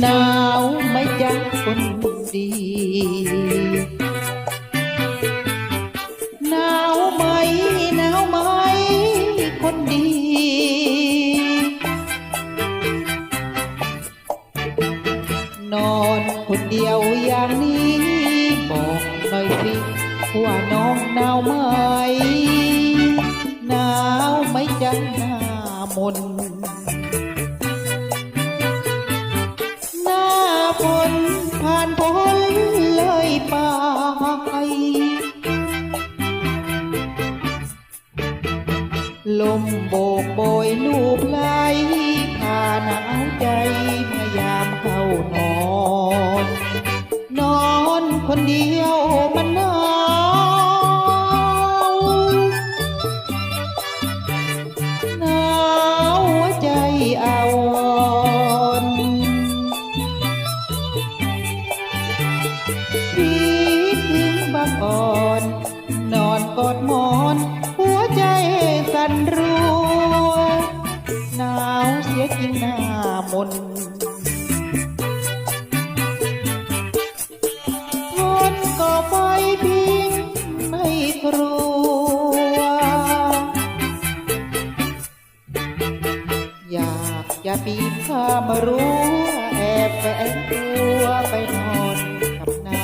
หนาวไหม่จ๊ะคนดี หนาวไหมหนาวไหมคนดี นอนคนเดียวอย่างนี้บอกหน่อยสิว่าน้องหนาวไหมหนาวไหมจ๊ะหน้ามน ลมโบกโบยลูบไหลพาหนาวใจเมื่อยามเข้านอน นอนคนเดียวมันหนาวหนาวหัวใจอาคิดถึงบางอ่อน นอนกอดหมอามนต์ทนก็ไฟพิงไม่ครัว อยากจะปีนข้ามรั้วแอบแฝงตัวไปนอนกับนาย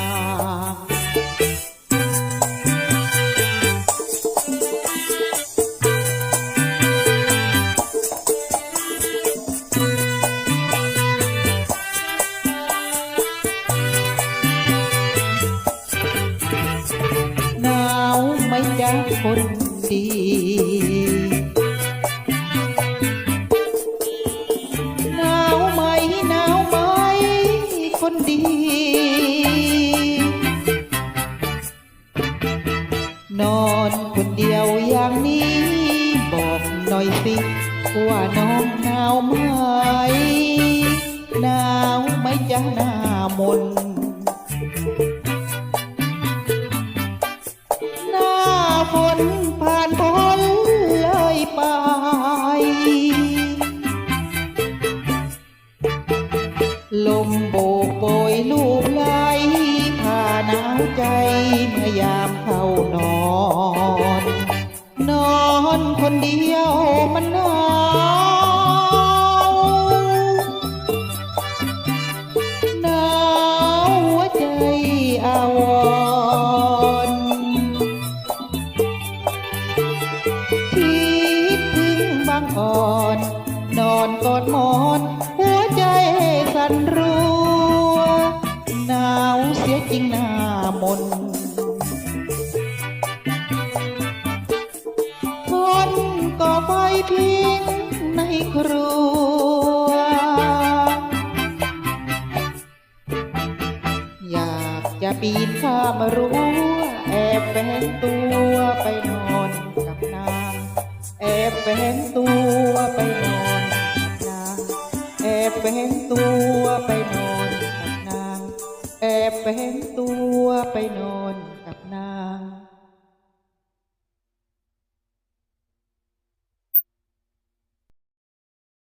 หนาวไม่จ้าคนดีหนาวไหมหนาวไหมคนดี นอนคนเดียวอย่างนี้ บอกหน่อยสิ ว่าน้องหนาวไหมหนาวไหมจ้าหน้ามน ใจเมื่อยามเข้านอน นอนคนเดียวมันหนาวหนาวหัวใจอาวรณ์คิดถึงบางอ่อน นอนกอดหมอน หัวใจสั่นรัวหนาว เสียจริงหน้ามนต์ทนก่อไฟพิงในครัว อยากจะปีนข้ามรั้วแอบแฝงตัวไปนอนกับนางแอบแฝงตัวไปนอนกับนางแอบแฝงตัวไปนอน แอบแฝงตัวไปนอน